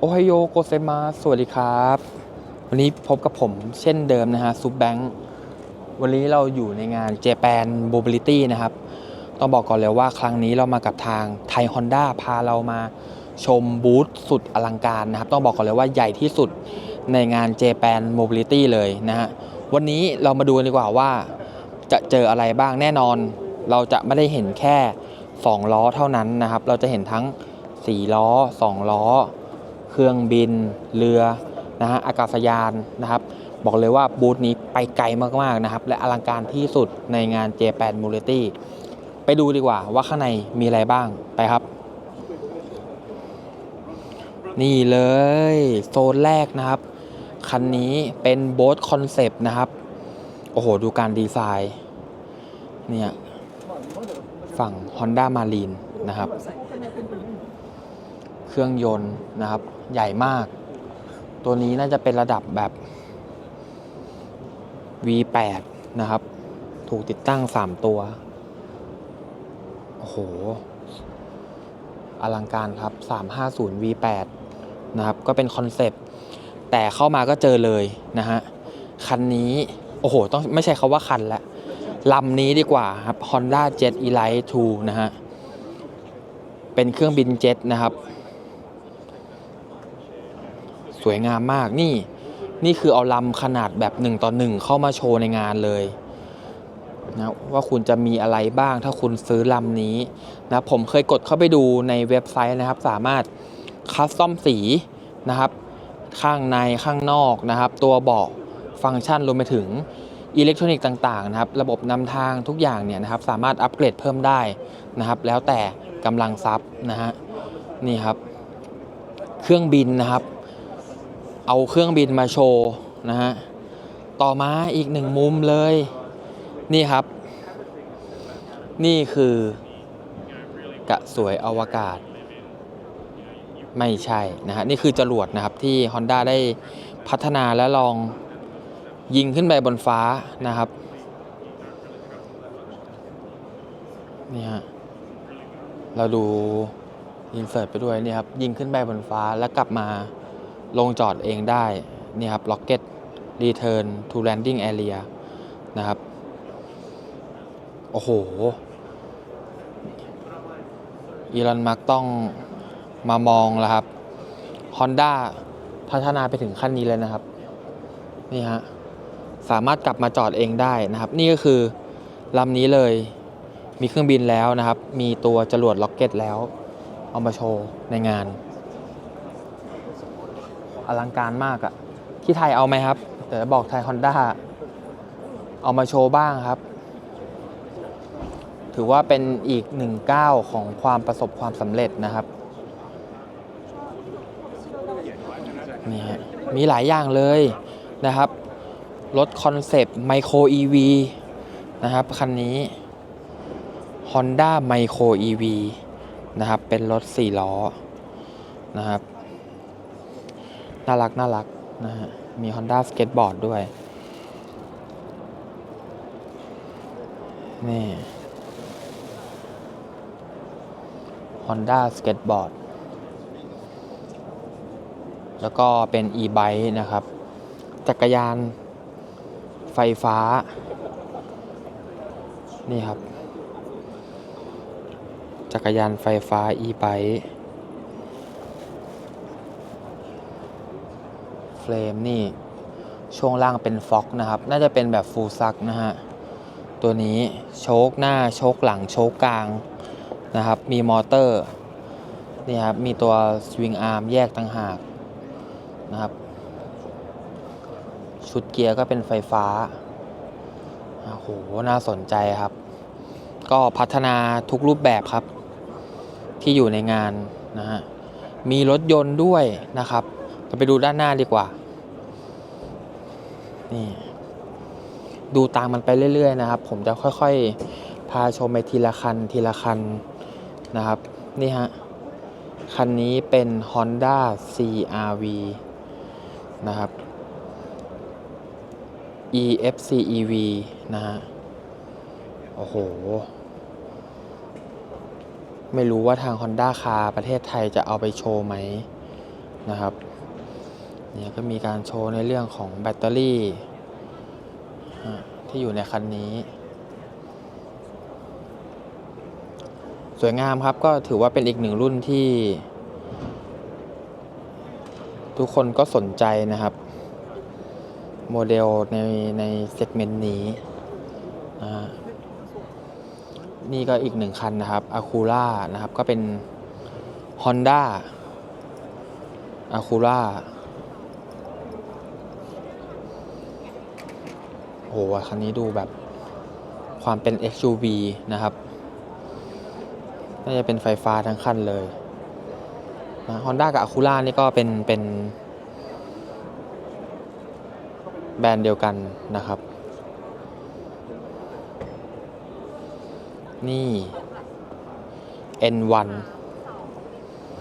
โอไฮโอโกเซมาสวัสดีครับ วันนี้พบกับผมเช่นเดิมนะฮะซุปแบงค์วันนี้เราอยู่ในงาน Japan Mobility นะครับ ต้องบอกก่อนเลยว่าครั้งนี้เรามากับทางไทย Honda พาเรามาชมบูธสุดอลังการนะครับ ต้องบอกก่อนเลยว่าใหญ่ที่สุดในงาน Japan Mobility เลยนะฮะวันนี้เรามาดูดีกว่าว่า จะเจออะไรบ้างแน่นอน เราจะไม่ได้เห็นแค่ 2 ล้อเท่านั้นนะครับ เราจะเห็นทั้ง 4 ล้อ 2 ล้อ เครื่องบิน เรือนะฮะอากาศยานนะครับ บอกเลยว่าบูธนี้ไปไกลมากๆนะครับ และอลังการที่สุดในงาน Japan m o b i l i t y ไปดูดีกว่าว่าข้างในมีอะไรบ้างไปครับ นี่เลยโซนแรกนะครับ คันนี้เป็นโบ๊ทคอนเซปต์นะครับ โอ้โห ดูการดีไซน์เนี่ยฝั่ง Honda Marine นะครับ เครื่องยนต์นะครับ ใหญ่มาก ตัวนี้น่าจะเป็นระดับแบบ V8 นะครับ ถูกติดตั้ง 3 ตัว โอ้โห อลังการครับ 350 V8 นะครับ ก็เป็นคอนเซปต์ แต่เข้ามาก็เจอเลยนะฮะ คันนี้ โอ้โห ต้องไม่ใช่คาว่าคันละลำนี้ดีกว่าครับ Honda Jet Elite 2 นะฮะ เป็นเครื่องบินเจ็ตนะครับ วยงามมากนี่ นี่คือเอาลำขนาดแบบ1ต่อ1เข้ามาโชว์ในงานเลยนะว่าคุณจะมีอะไรบ้างถ้าคุณซื้อลำนี้นะผมเคยกดเข้าไปดูในเว็บไซต์นะครับ สามารถคัสตอมสีนะครับ ข้างในข้างนอกนะครับ ตัวเบาะฟังก์ชันรวมไปถึงอิเล็กทรอนิกส์ต่างๆนะครับ ระบบนำทางทุกอย่างเนี่ยนะครับ สามารถอัปเกรดเพิ่มได้นะครับ แล้วแต่กำลังทรัพย์นะฮะนี่ครับ เครื่องบินนะครับ เอาเครื่องบินมาโชว์นะฮะ ต่อมาอีกหนึ่งมุมเลย นี่ครับ นี่คือกระสวยอวกาศ ไม่ใช่นะฮะ นี่คือจรวดนะครับที่ Honda ได้พัฒนาและลองยิงขึ้นไปบนฟ้านะครับ นี่ฮะ เราดูอินเสิร์ตไปด้วยนี่ครับ ยิงขึ้นไปบนฟ้าแล้วกลับมา ลงจอดเองได้นี่ครับ Rocket Return to Landing Area นะครับ โอ้โหอีลอนมักต้องมามองแล้วครับ Honda พัฒนาไปถึงขั้นนี้เลยนะครับ นี่ฮะ สามารถกลับมาจอดเองได้นะครับ นี่ก็คือลำนี้เลยมีเครื่องบินแล้วนะครับ มีตัวจรวดล็อกเก็ตแล้ว เอามาโชว์ในงาน อลังการมากอะที่ไทยเอาไหมครับเดี๋ยวบอกไทย Honda เอามาโชว์บ้างครับ ถือว่าเป็นอีกหนึ่งก้าวของความประสบความสำเร็จนะครับนี่ฮะมีหลายอย่างเลยนะครับ รถคอนเซปต์ไมโคร EV นะครับ คันนี้ Honda Micro EV นะครับ เป็นรถ 4 ล้อนะครับ น่ารักน่ารักนะฮะ มี Honda Skateboard ด้วย นี่ Honda Skateboard แล้วก็เป็น e-bike นะครับ จักรยานไฟฟ้า นี่ครับ จักรยานไฟฟ้า e-bike เฟรมนี่ ช่วงล่างเป็นฟ็อกนะครับ น่าจะเป็นแบบฟูลซักนะฮะ ตัวนี้โชคหน้าโชคหลังโชคกลางนะครับ มีมอเตอร์นี่ครับ มีตัวสวิงอาร์มแยกต่างหากนะครับ ชุดเกียร์ก็เป็นไฟฟ้า โอ้โห น่าสนใจครับ ก็พัฒนาทุกรูปแบบครับ ที่อยู่ในงานนะฮะ มีรถยนต์ด้วยนะครับ เราไปดูด้านหน้าดีกว่า นี่ ดูตามมันไปเรื่อย ๆ นะครับ ผมจะค่อย ๆ พาชมไปทีละคัน ทีละคันนะครับ นี่ฮะ คันนี้เป็น Honda CRV นะครับ EFC EV นะฮะ โอ้โห ไม่รู้ว่าทาง Honda คาประเทศไทยจะเอาไปโชว์ไหมนะครับ เนี่ยก็มีการโชว์ในเรื่องของแบตเตอรี่ที่อยู่ในคันนี้ สวยงามครับก็ถือว่าเป็นอีกหนึ่งรุ่นที่ ทุกคนก็สนใจนะครับ โมเดลในในเซกเมนต์นี้นะนี่ก็อีกหนึ่งคันนะครับ a c u r a นะครับ ก็เป็น Honda a c u r a โอ้โหคันนี้ดูแบบความเป็น XUV นะครับ น่าจะเป็นไฟฟ้าทั้งคันเลยนะ Honda กับ Acura นี่ก็เป็นเป็น แบรนด์เดียวกันนะครับ นี่ N1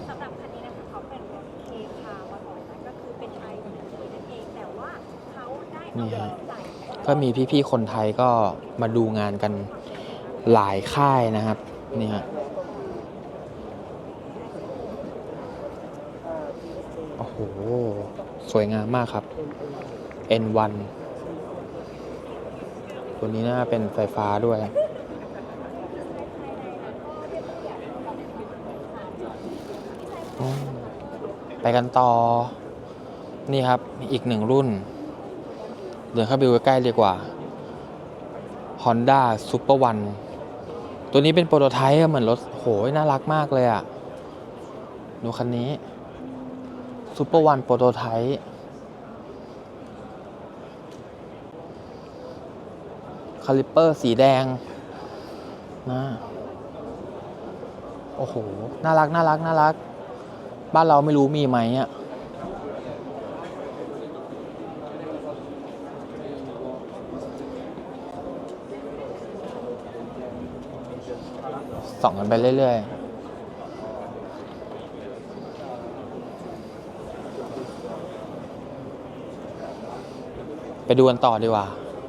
สำหรับคันนี้นะคะเขาเป็นรถเคคามาก่อนนะก็คือเป็นไอวีนั่นเองแต่ว่าเขาได้เอานี่ไปฮะใส่ ก็มีพี่ๆคนไทยก็มาดูงานกันหลายค่ายนะครับนี่ฮะโอ้โห สวยงามมากครับ N1 ตัวนี้น่าเป็นไฟฟ้าด้วยไปกันต่อ นี่ครับ อีกหนึ่งรุ่น เดินเข้าไปดูใกล้ๆดีกว่า Honda Super One ตัวนี้เป็นโปรโตไทป์เหมือนรถโหยน่ารักมากเลยอะดูคันนี้ Super One โปรโตไทป์คาลิปเปอร์สีแดงนะโอ้โห น่ารัก น่ารัก น่ารัก บ้านเราไม่รู้มีไหมอะ ส่องกันไปเรื่อยๆไปดูกันต่อดีกว่า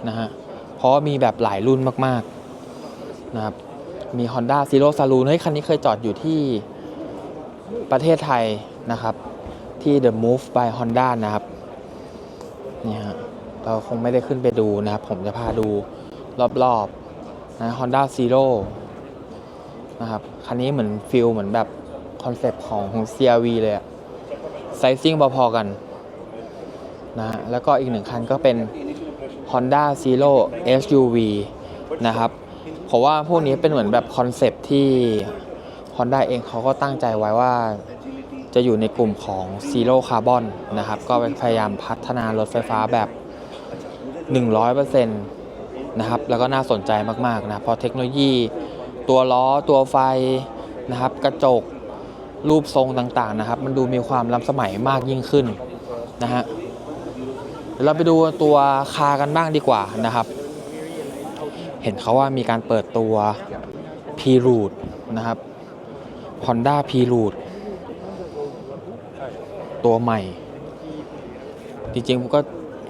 นะฮะ เพราะมีแบบหลายรุ่นมากๆนะครับ มี Honda Zero Saloon เฮ้ยคันนี้เคยจอดอยู่ที่ประเทศไทยนะครับ ที่ The Move by Honda นะครับ นี่ฮะ เราคงไม่ได้ขึ้นไปดูนะครับ ผมจะพาดูรอบๆนะ Honda Zero นะครับ คันนี้เหมือนฟิลเหมือนแบบคอนเซปต์ของของ CRV เลยอะไซซิ่งพอๆกันนะฮะแล้วก็อีกหนึ่งคันก็เป็น Honda Zero SUV นะครับเพราะว่าพวกนี้เป็นเหมือนแบบคอนเซปต์ที่ Honda เองเขาก็ตั้งใจไว้ว่าจะอยู่ในกลุ่มของ Zero Carbon นะครับ ก็พยายามพัฒนารถไฟฟ้าแบบ 100%นะครับ แล้วก็น่าสนใจมาก ๆ นะ เพราะเทคโนโลยี ตัวล้อตัวไฟนะครับ กระจกรูปทรงต่างๆนะครับ มันดูมีความล้ำสมัยมากยิ่งขึ้นนะฮะเดี๋ยวเราไปดูตัวคากันบ้างดีกว่านะครับ เห็นเขาว่ามีการเปิดตัว p r o o t นะครับ Honda p r o o t ตัวใหม่ จริงๆผมก็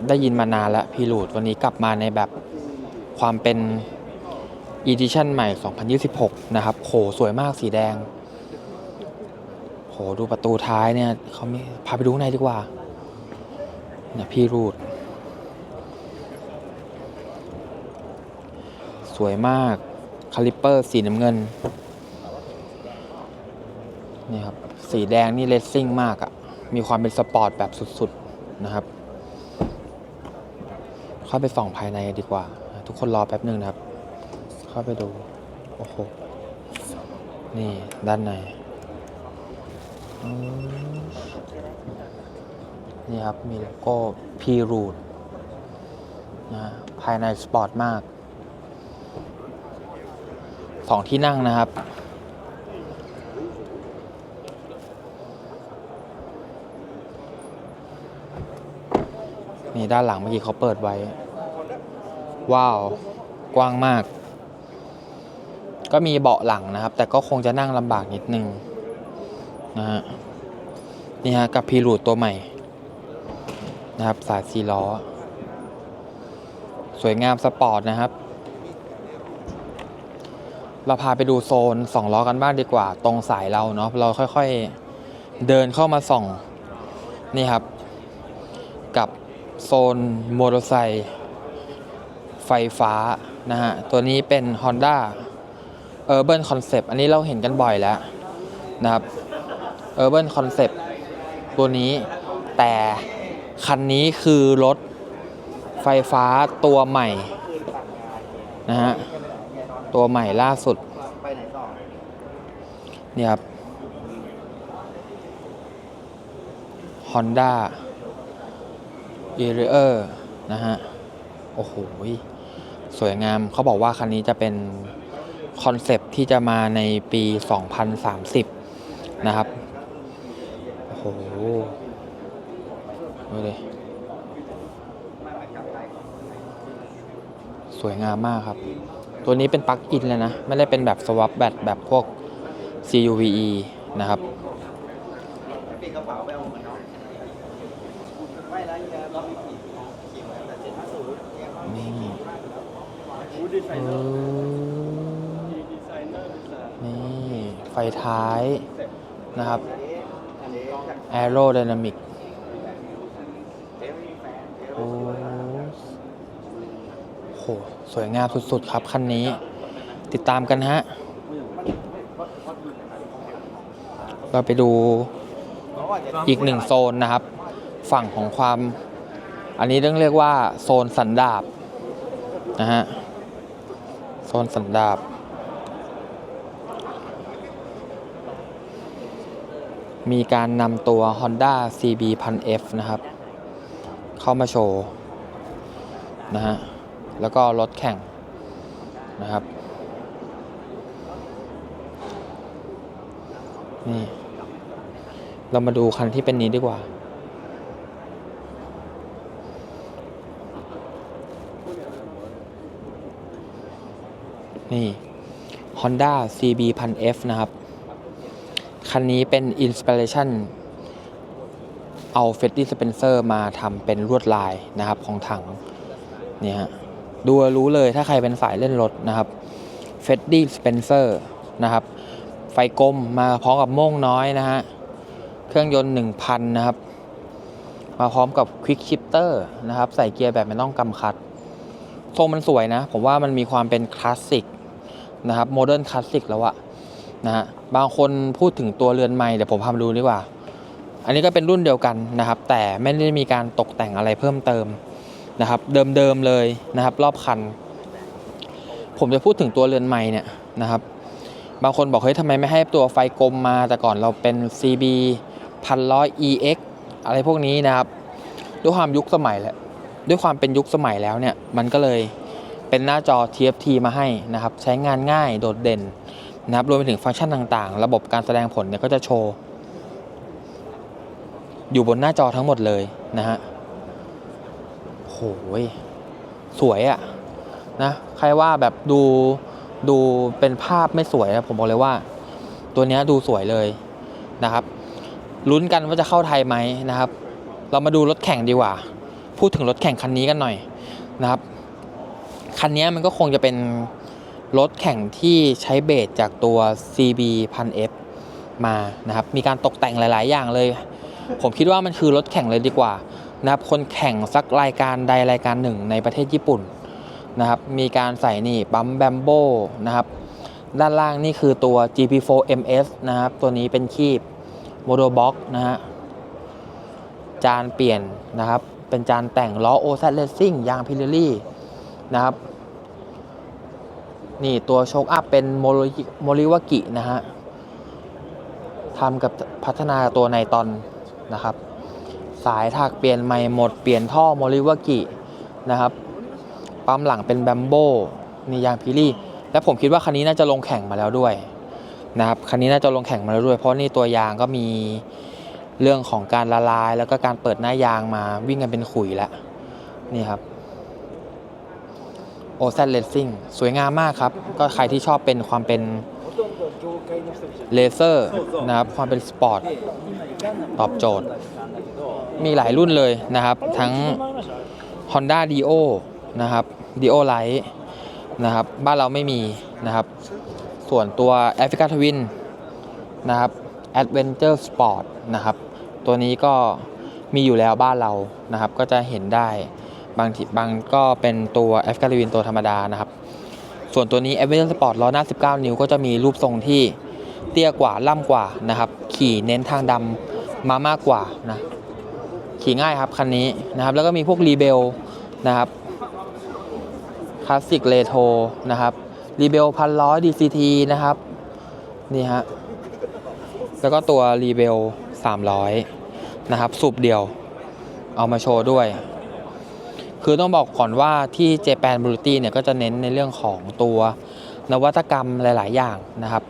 ได้ยินมานานแล้ว p r o o t วันนี้กลับมาในแบบความเป็น Edition ใหม่ 2026 นะครับโหสวยมากสีแดงโหดูประตูท้ายเนี่ยเขามีพาไปดูข้างในดีกว่าเนี่ยพี่รูด สวยมากคาลิปเปอร์สีน้ำเงินนี่ครับสีแดงนี่เลสซิ่งมากอะ่ะ มีความเป็นสปอร์ตแบบสุดๆนะครับ เข้าไปส่องภายในดีกว่า ทุกคนรอแป๊บหนึ่งนะครับ เข้าไปดู โอ้โห นี่ด้านใน นี่ครับ มีโลโก้ P Root นะภายในสปอร์ตมาก สองที่นั่งนะครับนี่ด้านหลังเมื่อกี้เขาเปิดไว้ ว้าว กว้างมาก ก็มีเบาะหลังนะครับ แต่ก็คงจะนั่งลำบากนิดนึงนะฮะนี่ฮะกับพีรูดตัวใหม่นะครับสายสีล้อ สวยงามสปอร์ตนะครับ เราพาไปดูโซนสองล้อกันบ้างดีกว่า ตรงสายเราเนาะเราค่อยๆเดินเข้ามาส่องนี่ครับ กับโซนมอเตอร์ไซค์ไฟฟ้านะฮะตัวนี้เป็น Honda Urban Concept อันนี้เราเห็นกันบ่อยแล้วนะครับ Urban Concept ตัวนี้แต่คันนี้คือรถไฟฟ้าตัวใหม่นะฮะตัวใหม่ล่าสุดเนี่ยครับ Honda e r i e r นะฮะ โอ้โห สวยงามเขาบอกว่าคันนี้จะเป็น คอนเซปที่จะมาในปี 2030 นะครับ โอ้โห ดูดิ สวยงามมากครับ ตัวนี้เป็นปลั๊กอินเลยนะ ไม่ได้เป็นแบบสว a ปแบตแบบพวก CUVE นะครับนี่ไฟท้ายนะครับอันนี้จาก Aerodynamic เอฟวีแฟนเอฟโอ้โห สวยงามสุดๆครับ คันนี้ ติดตามกันฮะ เราไปดูอีกหนึ่งโซนนะครับ ฝั่งของความ อันนี้ต้องเรียกว่าโซนสันดาบนะฮะ โซนสันดาบ มีการนำตัว Honda CB 1000F นะครับ เข้ามาโชว์นะฮะ แล้วก็รถแข่งนะครับ นี่ เรามาดูคันที่เป็นนี้ดีกว่า นี่ Honda CB 1000F นะครับ คันนี้เป็น Inspiration เอา f e d d y Spencer มาทำเป็นลวดลายนะครับของถังเนี่ยดูรู้เลยถ้าใครเป็นสายเล่นรถนะครับ f e d d y Spencer นะครับ ไฟกลมมาพร้อมกับโม่งน้อยนะฮะ เครื่องยนต์ 1,000 นะครับ มาพร้อมกับ Quick Shifter นะครับ ใส่เกียร์แบบไม่ต้องกำคัดทรงมันสวยนะ ผมว่ามันมีความเป็นคลาสสิกนะครับโมเดิร์นคลาสสิกแล้วอะ นะฮะบางคนพูดถึงตัวเรือนใหม่เดี๋ยวผมพามาดูดีกว่า อันนี้ก็เป็นรุ่นเดียวกันนะครับ แต่ไม่ได้มีการตกแต่งอะไรเพิ่มเติมนะครับ เดิมๆเลยนะครับ รอบคัน ผมจะพูดถึงตัวเรือนใหม่เนี่ยนะครับ บางคนบอกเฮ้ยทำไมไม่ให้ตัวไฟกลมมาแต่ก่อนเราเป็น CB 1100 EX อะไรพวกนี้นะครับด้วยความยุคสมัยแล้วด้วยความเป็นยุคสมัยแล้วเนี่ยมันก็เลยเป็นหน้าจอ TFT มาให้นะครับ ใช้งานง่ายโดดเด่น นะครับรวมไปถึงฟังก์ชันต่างๆ ระบบการแสดงผลเนี่ยก็จะโชว์อยู่บนหน้าจอทั้งหมดเลยนะฮะโหยสวยอะนะใครว่าแบบดูดูเป็นภาพไม่สวยนะผมบอกเลยว่า ตัวนี้ดูสวยเลยนะครับลุ้นกันว่าจะเข้าไทยไหมนะครับ เรามาดูรถแข่งดีกว่า พูดถึงรถแข่งคันนี้กันหน่อยนะครับ คันนี้มันก็คงจะเป็น รถแข่งที่ใช้เบสจากตัว CB 1000F มานะครับ มีการตกแต่งหลาย ๆ อย่างเลย ผมคิดว่ามันคือรถแข่งเลยดีกว่านะครับ คนแข่งสักรายการใดรายการหนึ่งในประเทศญี่ปุ่นนะครับ มีการใส่นี่ปั๊มแบมโบนะครับ ด้านล่างนี่คือตัว GP4 MS นะครับ ตัวนี้เป็นคีบโมโดบ็อกนะฮะ จานเปลี่ยนนะครับ เป็นจานแต่งล้อ OZ Racing ยางพิลลี่นะครับ นี่ตัวโชคอัพเป็นโมริวากินะฮะทำกับพัฒนาตัวในตอนนะครับ สายถักเปลี่ยนใหม่หมดเปลี่ยนท่อโมริวากินะครับ ปั๊มหลังเป็นแบมโบนี่ยางพิลี่ และผมคิดว่าคันนี้น่าจะลงแข่งมาแล้วด้วยนะครับคันนี้น่าจะลงแข่งมาแล้วด้วย เพราะนี่ตัวยางก็มีเรื่องของการละลาย แล้วก็การเปิดหน้ายางมาวิ่งกันเป็นขุยแล้วนี่ครับ โอเซนเลสซิ่งสวยงามมากครับ ก็ใครที่ชอบเป็นความเป็นเลเซอร์นะครับความเป็นสปอร์ตตอบโจทย์ มีหลายรุ่นเลยนะครับ ทั้ง Honda d i o นะครับ d i o Light นะครับ บ้านเราไม่มีนะครับ ส่วนตัว Africa Twin นะครับ Adventure Sport นะครับ ตัวนี้ก็มีอยู่แล้วบ้านเรานะครับ ก็จะเห็นได้ บางทีบางก็เป็นตัวแอฟกาลิวินตัวธรรมดานะครับ ส่วนตัวนี้ a v e n g e r Sport ล้อหน้า 19 นิ้วก็จะมีรูปทรงที่เตี้ยกว่าล่ำกว่านะครับ ขี่เน้นทางดำมามากกว่านะขี่ง่ายครับคันนี้นะครับ แล้วก็มีพวกรีเบลนะครับคลาสสิกเลโทนะครับรีเบลพันร้อย DCT นะครับนี่ฮะแล้วก็ตัวรีเบล300 นะครับ สูบเดียว เอามาโชว์ด้วย คือต้องบอกก่อนว่าที่ Japan b r u t y เนี่ยก็จะเน้นในเรื่องของตัวนวัตกรรมหลาย ๆ อย่างนะครับ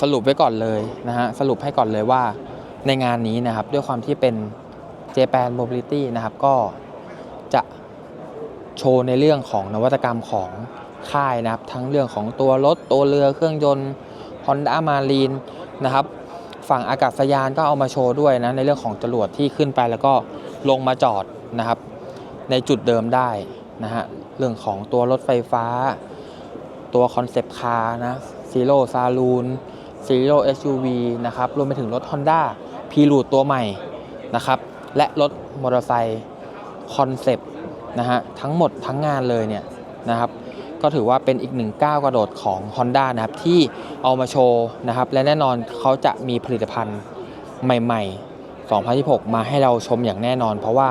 สรุปไว้ก่อนเลยนะฮะสรุปให้ก่อนเลยว่าในงานนี้นะครับด้วยความที่เป็น Japan Mobility นะครับก็จะโชว์ในเรื่องของนวัตกรรมของค่ายนะครับ ทั้งเรื่องของตัวรถตัวเรือเครื่องยนต์ Honda Marine นะครับ ฝั่งอากาศยานก็เอามาโชว์ด้วยนะในเรื่องของจรวดที่ขึ้นไปแล้วก็ ลงมาจอดนะครับ ในจุดเดิมได้นะฮะเรื่องของตัวรถไฟฟ้า ตัวคอนเซปต์คาร์นะซีโร่ซาลูนซีโร่ SUV นะครับรวมไปถึงรถ Honda p r e ตัวใหม่นะครับและรถมอเตอร์ไซค์คอนเซปต์นะฮะทั้งหมดทั้งงานเลยเนี่ยนะครับก็ถือว่าเป็นอีกหนึ่งก้าวกระโดดของ Honda นะครับที่เอามาโชว์นะครับและแน่นอนเขาจะมีผลิตภัณฑ์ใหม่ ๆ 2026 มาให้เราชมอย่างแน่นอน เพราะว่า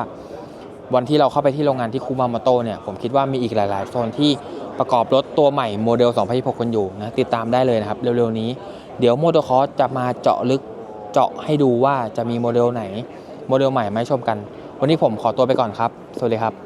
วันที่เราเข้าไปที่โรงงานที่คูมาโมโตเนี่ยผมคิดว่ามีอีกหลาย ๆ โซนที่ประกอบรถตัวใหม่โมเดล 2026กันอยู่นะติดตามได้เลยนะครับ เร็ว ๆ นี้ เดี๋ยวโมโตคอสจะมาเจาะลึกเจาะให้ดูว่าจะมีโมเดลไหน โมเดลใหม่มาให้ชมกัน วันนี้ผมขอตัวไปก่อนครับ สวัสดีครับ